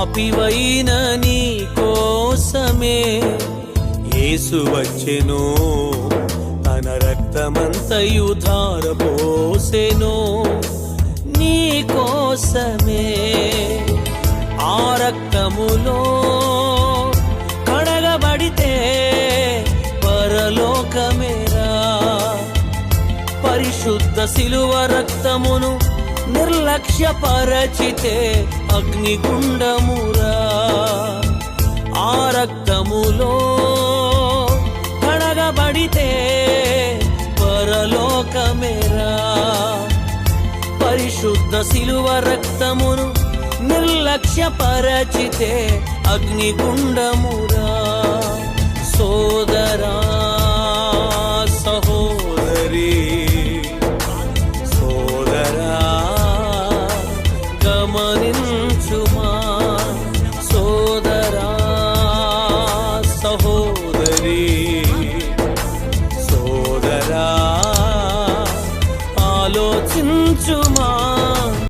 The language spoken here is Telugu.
పాపివైన నీ కోసమే. యేసు వచ్చెను తన రక్తమంతయు ధారపోసెను. నీ కోసమే ఆ రక్తములో కడగబడితే పరలోకమేరా. పరిశుద్ధ శిలువ రక్తమును నిర్లక్ష్యపరచితే అగ్నిగుండమురా. ఆ రక్తములో కడగబడితే పరలోకమేరా. పరిశుద్ధ శిలువ రక్తమును నిర్లక్ష్యపరచితే అగ్నిగుండమురా. గమనించుమా సోదరా సహోదరి సోదరా ఆలోచించుమా?